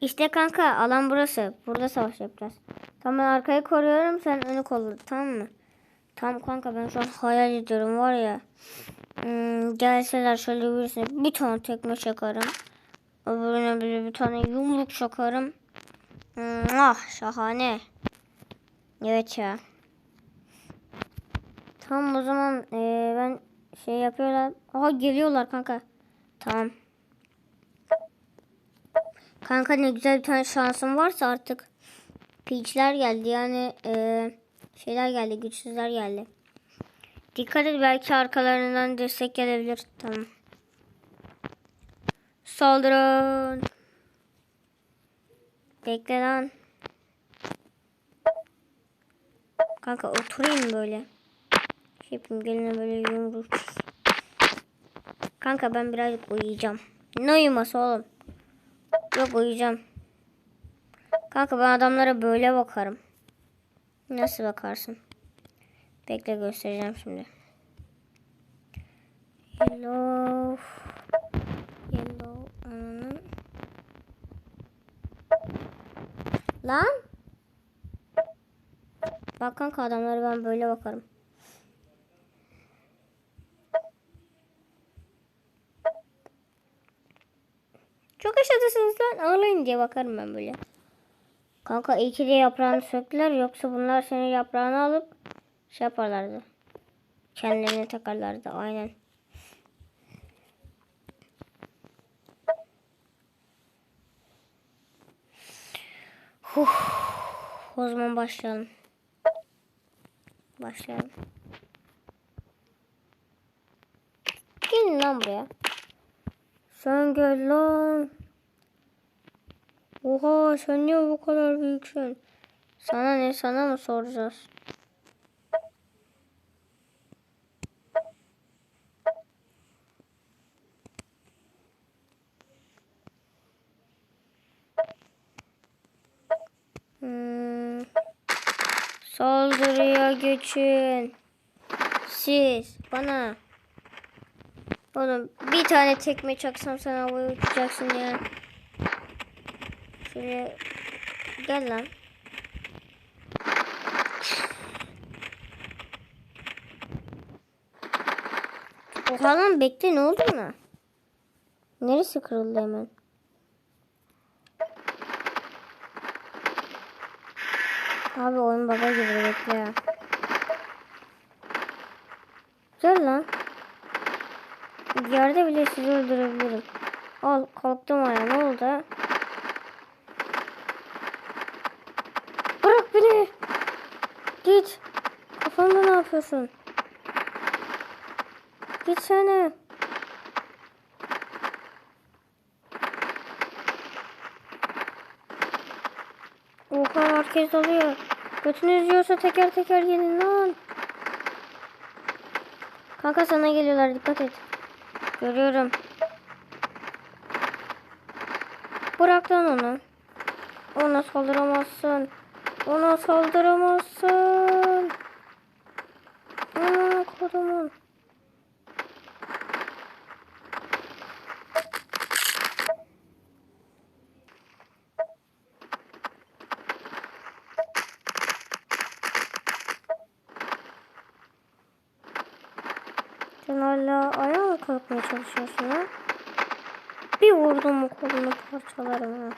İşte kanka alan burası. Burada savaş yapacağız. Tamam arkayı koruyorum sen önü kolla tamam mı? Tamam kanka ben şu an hayal ediyorum var ya. Hmm, gelseler şöyle birisine bir tane tekme çakarım. Öbürüne bile bir tane yumruk çakarım. Hmm, ah şahane. Evet ya. Tamam o zaman eee, ben şey yapıyorlar. Aha geliyorlar kanka. Tamam. Kanka ne güzel bir tane şansım varsa artık. Peach'ler geldi yani eee, şeyler geldi güçsüzler geldi. Dikkat et belki arkalarından destek gelebilir. Tamam. Saldırın. Bekle lan. Kanka oturayım böyle. Şey yapayım geline böyle yumruk. Kanka ben birazcık uyuyacağım. Ne uyuması oğlum? Yok uyuyacağım. Kanka ben adamlara böyle bakarım. Nasıl bakarsın? Bekle göstereceğim şimdi. Yellow. Yellow. Ananın. Lan. Bak kanka adamlara ben böyle bakarım. Çok aşağıdasınız lan ağlayın diye bakarım ben böyle. Kanka iyi ki de yaprağını söktüler yoksa bunlar senin yaprağını alıp şey yaparlardı. Kendilerine takarlardı aynen. Huh. O zaman başlayalım. Başlayalım. Gelin lan buraya. Sen gel lan. Oha sen niye bu kadar büyüksün? Sana ne sana mı soracağız? Hmm. Saldırıya geçin. Siz bana. Oğlum bir tane tekme çaksam sen havaya uçacaksın ya. Şöyle gel lan. Oha bekle ne oldu buna? Neresi kırıldı hemen? Abi oyun baba gibi bekle ya. Gel lan. Yerde bile sizi öldürebilirim. Al kalktım ayağa ne oldu? Bırak beni. Git. Kafamda ne yapıyorsun? Gitsene. Oha herkes alıyor. Götünüz yiyorsa teker teker gelin lan. Kanka sana geliyorlar dikkat et. Görüyorum. Bırak lan onu. Ona saldıramazsın. Ona saldıramazsın. Kodumun. Sen hala ayağa mı kalkmaya çalışıyorsun ha? Bir vurdum mu kolunu parçalarım ha.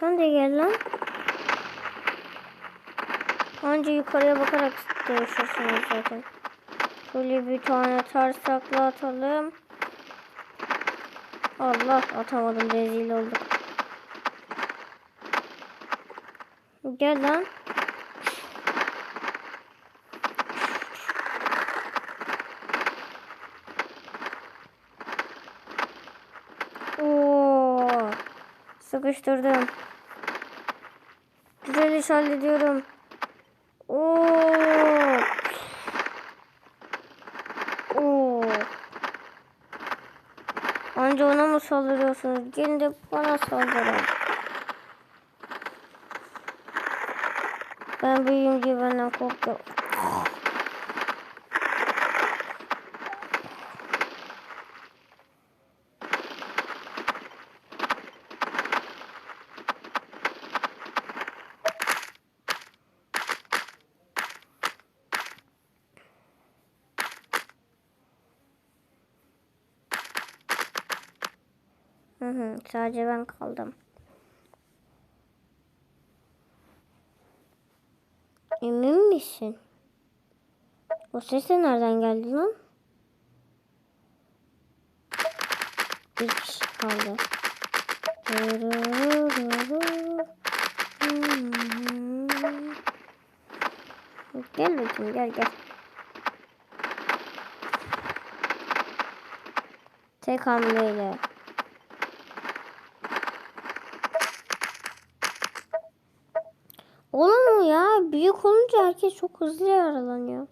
Sen de gel lan. Anca yukarıya bakarak dövüşürsünüz zaten. Şöyle bir tane ters takla atalım. Allah atamadım rezil olduk. Gel lan. Sıkıştırdım. Güzel iş hallediyorum. Oo. Oo. Anca ona mı saldırıyorsunuz? De bana saldırın. Ben büyüğüm diye benden korktu. Hı hı, sadece ben kaldım. Emin misin? O ses de nereden geldi lan? Kişi kaldı. Gel bakayım gel gel. Tek hamleyle. Büyük olunca herkes çok hızlı yaralanıyor.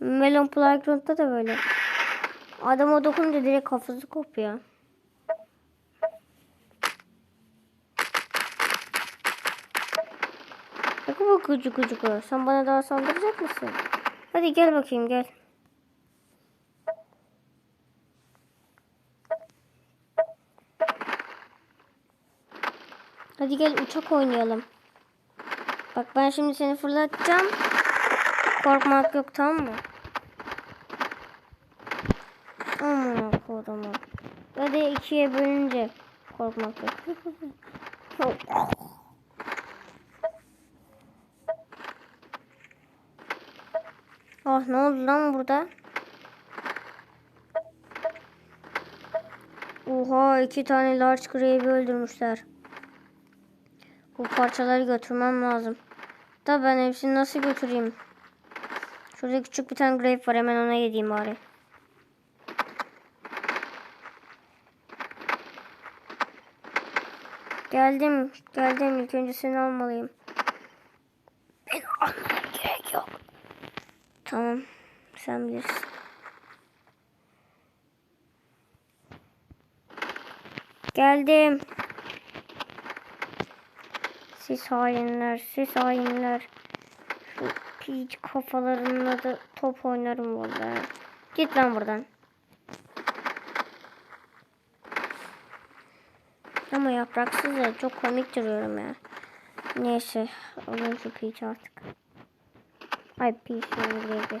Melon Playground'da da böyle. Adama dokununca direkt kafası kopuyor. Bak bu gıcı gıcı Sen bana daha saldıracak mısın? Hadi gel bakayım gel. Hadi gel uçak oynayalım. Bak ben şimdi seni fırlatacağım. Korkmak yok tamam mı? Aman kodumu. Da ikiye bölünce korkmak yok. oh ne oldu lan burada? Oha iki tane large grave'i öldürmüşler. Bu parçaları götürmem lazım. Da ben hepsini nasıl götüreyim? Şurada küçük bir tane grave var hemen ona gideyim bari. Geldim, geldim. İlk önce seni almalıyım. Beni almaya gerek yok. Tamam, sen bilirsin. Geldim. Siz hainler, siz hainler. Şu piç kafalarına da top oynarım vallahi. Git lan buradan. Ama yapraksız da çok komik duruyorum ya. Neyse alayım şu piç artık. Ay piç gibi.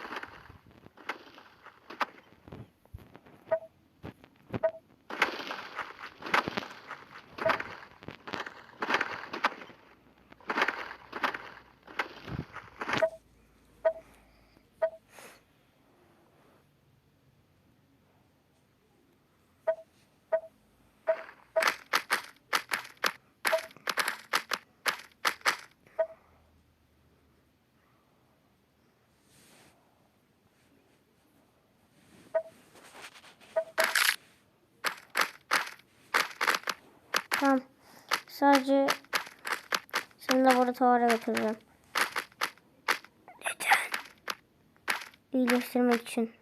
Tamam. Sadece seni laboratuvara götüreceğim. Neden? İyileştirmek için.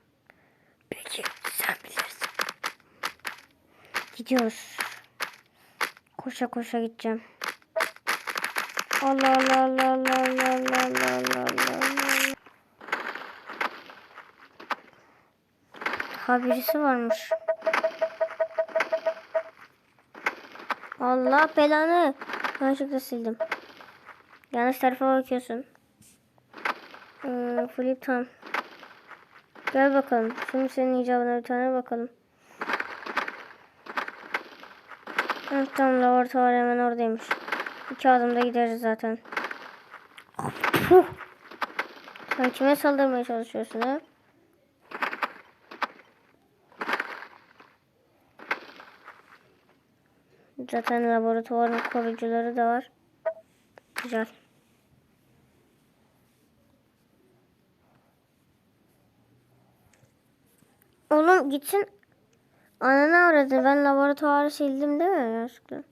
Peki sen bilirsin. Gidiyoruz. Koşa koşa gideceğim. Allah Allah Allah Allah Allah Allah Allah Allah Allah. Ha birisi varmış. Allah belanı. Yanlışlıkla sildim. Yanlış tarafa bakıyorsun. Ee, flip tam. Gel bakalım. Şimdi senin icabına bir tane bakalım. Evet tamam laboratuvar hemen oradaymış. İki adımda gideriz zaten. Sen kime saldırmaya çalışıyorsun ha? Zaten laboratuvarın koruyucuları da var. Güzel. Oğlum gitsin. Ananı aradı. Ben laboratuvarı sildim değil mi? Yanlışlıkla.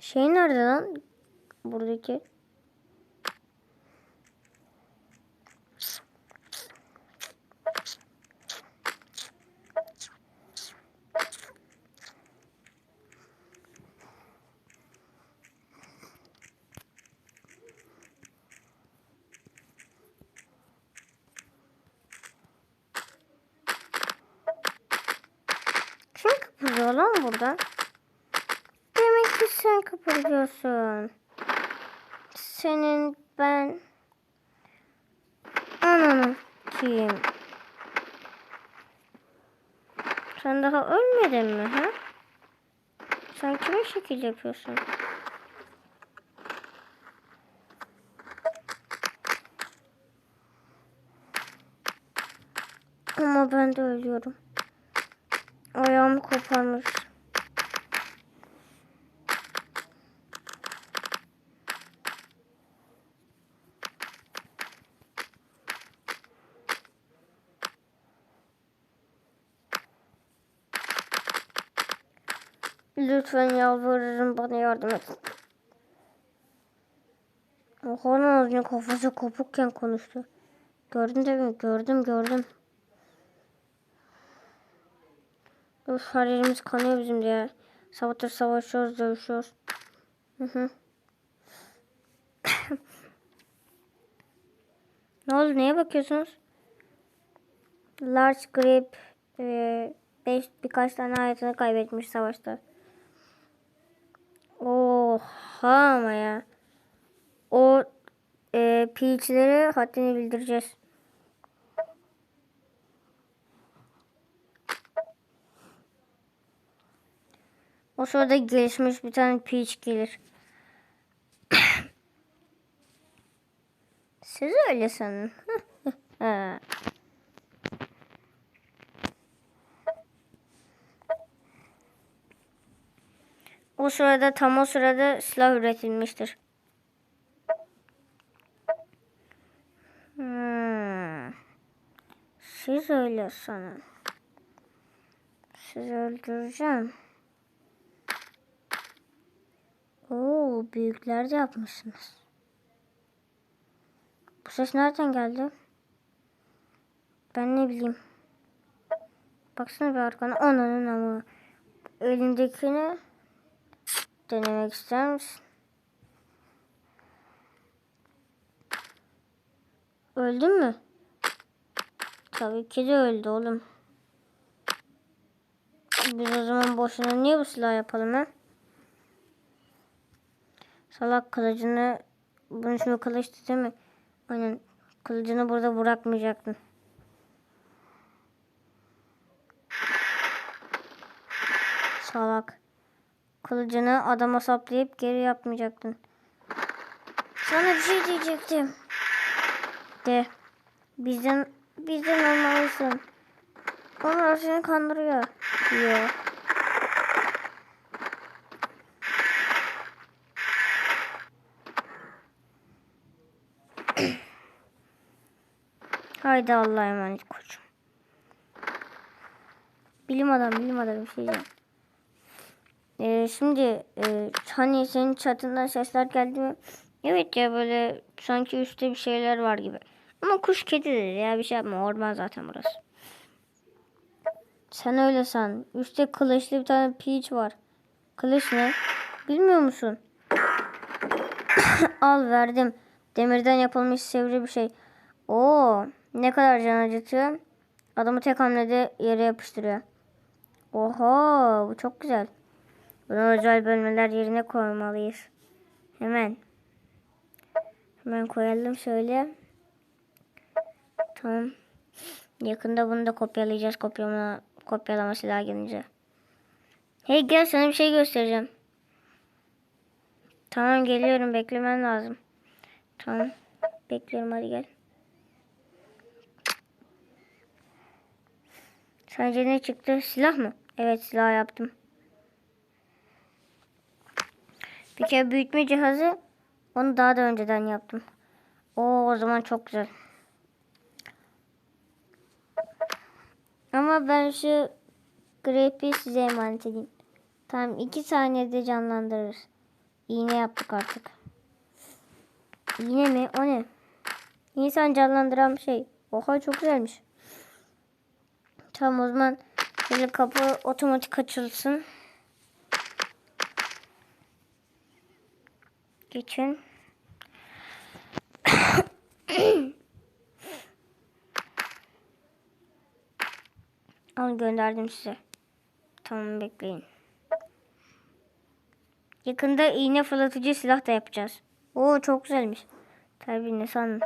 Şey nerede lan? Buradaki. ben. Ananı kim? Sen daha ölmedin mi ha? Sen kime şekil yapıyorsun? Ama ben de ölüyorum. Ayağım koparmış. Lütfen yalvarırım bana yardım et. Oha Nazlı'nın kafası kopukken konuştu. Gördün değil mi? Gördüm gördüm. Öf her yerimiz kanıyor bizim diye. Sabahdır savaşıyoruz, dövüşüyoruz. Hı hı. ne oldu? Neye bakıyorsunuz? Large Grip e, beş, birkaç tane hayatını kaybetmiş savaşta. Oha ama ya. O e, piçlere haddini bildireceğiz. O sırada gelişmiş bir tane peach gelir. Siz öyle sanın. o sırada tam o sırada silah üretilmiştir. Hmm. Siz öyle sanın. Sizi öldüreceğim. Oo, büyükler de yapmışsınız. Bu ses nereden geldi? Ben ne bileyim. Baksana bir arkana. Ananın ama. Elindekini denemek ister misin? Öldün mü? Tabii ki de öldü oğlum. Biz o zaman boşuna niye bu silah yapalım ha? Salak kılıcını bunu şimdi kılıçtı değil mi? Aynen kılıcını burada bırakmayacaktın. Salak. Kılıcını adama saplayıp geri yapmayacaktın. Sana bir şey diyecektim. De. Bizden bizden olmalısın. Onlar seni kandırıyor. Diyor. Haydi Allah'a emanet koçum. Bilim adam, bilim adamı bir şey diyeceğim. Ee, şimdi e, hani senin çatından sesler geldi mi? Evet ya böyle sanki üstte bir şeyler var gibi. Ama kuş kedidir ya bir şey yapma orman zaten burası. Sen öyle san. Üstte kılıçlı bir tane peach var. Kılıç ne? Bilmiyor musun? Al verdim. Demirden yapılmış sivri bir şey. Oo, ne kadar can acıtıyor. Adamı tek hamlede yere yapıştırıyor. Oho, bu çok güzel. Bunu özel bölmeler yerine koymalıyız. Hemen. Hemen koyalım şöyle. Tamam. Yakında bunu da kopyalayacağız. Kopyalama, kopyalama silahı gelince. Hey gel sana bir şey göstereceğim. Tamam geliyorum. Beklemen lazım. Tamam. Bekliyorum hadi gel. Sence ne çıktı? Silah mı? Evet silah yaptım. Bir kere büyütme cihazı onu daha da önceden yaptım. Oo o zaman çok güzel. Ama ben şu Grape'i size emanet edeyim. Tamam iki saniyede canlandırırız. İğne yaptık artık. İğne mi? O ne? İnsan canlandıran şey. Oha çok güzelmiş. Tamam o zaman şöyle kapı otomatik açılsın. Geçin. Al gönderdim size. Tamam bekleyin. Yakında iğne fırlatıcı silah da yapacağız. Oo çok güzelmiş. Tabii ne sandın?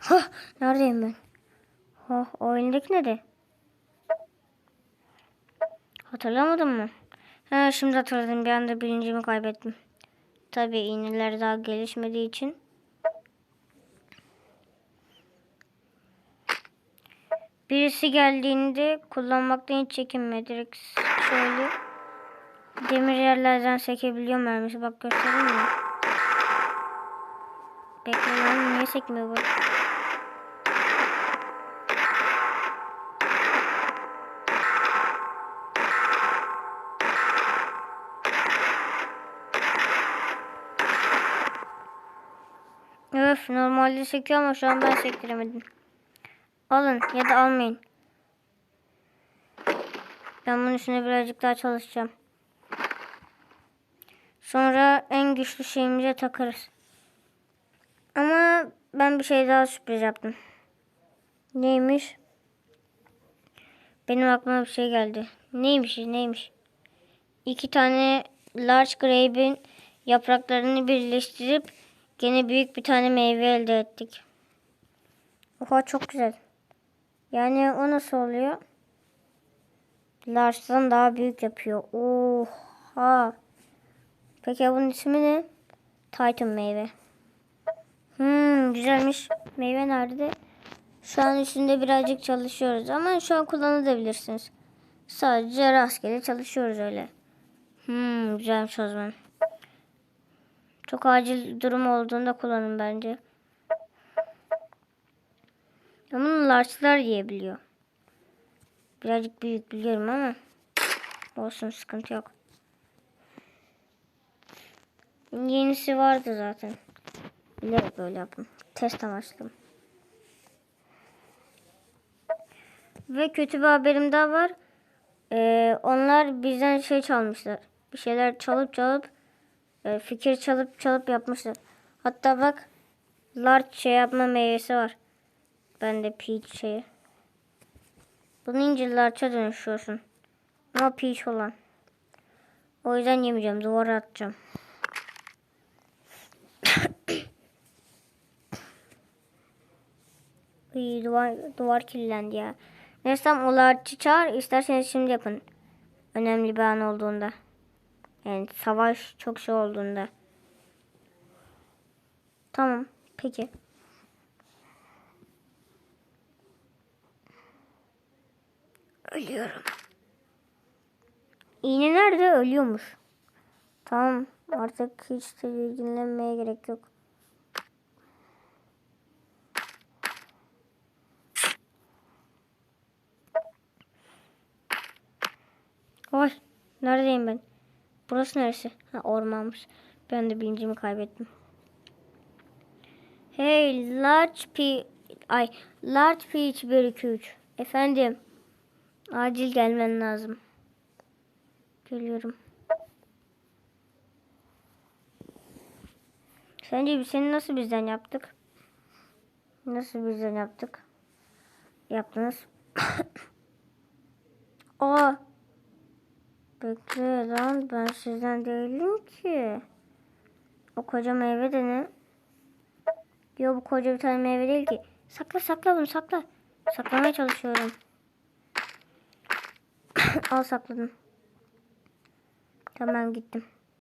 Hah neredeyim ben? O elindeki neydi? Hatırlamadım mı? Ha, şimdi hatırladım. Bir anda bilincimi kaybettim. Tabii iğneler daha gelişmediği için. Birisi geldiğinde kullanmaktan hiç çekinme. Direkt şöyle demir yerlerden sekebiliyor mermisi. Bak göstereyim mi? Bekle lan niye sekmiyor bu? Normalde sekiyor ama şu an ben sektiremedim. Alın ya da almayın. Ben bunun üstüne birazcık daha çalışacağım. Sonra en güçlü şeyimize takarız. Ama ben bir şey daha sürpriz yaptım. Neymiş? Benim aklıma bir şey geldi. Neymiş neymiş? İki tane large grape'in yapraklarını birleştirip gene büyük bir tane meyve elde ettik. Oha çok güzel. Yani o nasıl oluyor? Large'dan daha büyük yapıyor. Oha. Peki bunun ismi ne? Titan meyve. Hmm, güzelmiş. Meyve nerede? Şu an üstünde birazcık çalışıyoruz ama şu an kullanabilirsiniz. Sadece rastgele çalışıyoruz öyle. Hmm, güzelmiş o zaman. Çok acil durum olduğunda kullanın bence. Ama bunu large'lar yiyebiliyor. Birazcık büyük biliyorum ama olsun sıkıntı yok. Yenisi vardı zaten. Bilerek böyle yaptım. Test amaçlı. Ve kötü bir haberim daha var. Ee, onlar bizden şey çalmışlar. Bir şeyler çalıp çalıp e, fikir çalıp çalıp yapmışlar. Hatta bak large şey yapma meyvesi var. Bende peach şeyi. Bunu ince large'a dönüşüyorsun. Ama peach olan. O yüzden yemeyeceğim. Duvara atacağım. Iy, duvar, duvar kirlendi ya. Neyse tamam o large'ı çağır. İsterseniz şimdi yapın. Önemli bir an olduğunda. Yani savaş çok şey olduğunda. Tamam. Peki. Ölüyorum. İğne nerede? Ölüyormuş. Tamam. Artık hiç tedirginlenmeye gerek yok. Oy. Neredeyim ben? Burası neresi? Ha ormanmış. Ben de bilincimi kaybettim. Hey large p ay large peach 1 2 3. Efendim. Acil gelmen lazım. Geliyorum. Sence biz seni nasıl bizden yaptık? Nasıl bizden yaptık? Yaptınız. Aa. Bekle lan ben sizden değilim ki. O koca meyve de ne? Yo bu koca bir tane meyve değil ki. Sakla sakla bunu sakla. Saklamaya çalışıyorum. Al sakladım. Tamam gittim.